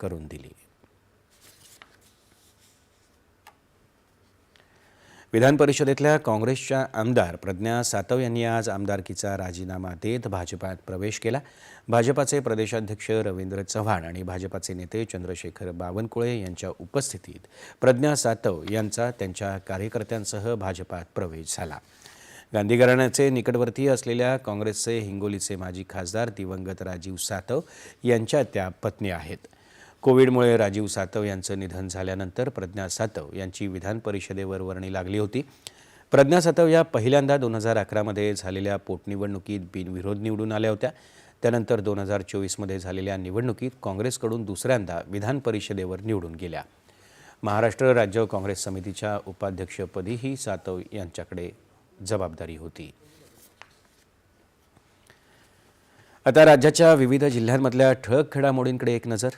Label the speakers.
Speaker 1: करून दिली. विधान परिषदेतल्या काँग्रेसच्या आमदार प्रज्ञा सातव यांनी आज आमदारकीचा राजीनामा देत भाजपात प्रवेश केला. भाजपाचे प्रदेशाध्यक्ष रवींद्र चव्हाण आणि भाजपाचे नेते चंद्रशेखर बावनकुळे यांच्या उपस्थितीत प्रज्ञा सातव यांचा त्यांच्या कार्यकर्त्यांसह भाजपात प्रवेश झाला. गांधी घराण्याचे निकटवर्तीय असलेल्या काँग्रेसचे हिंगोलीचे माजी खासदार दिवंगत राजीव सातव यांच्या त्या पत्नी आहेत. कोविडमुळे राजीव सातव यांचं निधन झाल्यानंतर प्रज्ञा सातव यांची विधान परिषदेवर वर्णी लागली होती. प्रज्ञा सातव या पहिल्यांदा दोन हजार अकरामध्ये झालेल्या पोटनिवडणुकीत बिनविरोध निवडून आल्या होत्या. त्यानंतर दोन हजार चोवीसमध्ये झालेल्या निवडणुकीत काँग्रेसकडून दुसऱ्यांदा विधान परिषदेवर निवडून गेल्या. महाराष्ट्र राज्य काँग्रेस समितीच्या उपाध्यक्षपदीही सातव यांच्याकडे जबाबदारी होती. आता राज्याच्या विविध जिल्ह्यांमधल्या ठळक घडामोडींकडे एक नजर.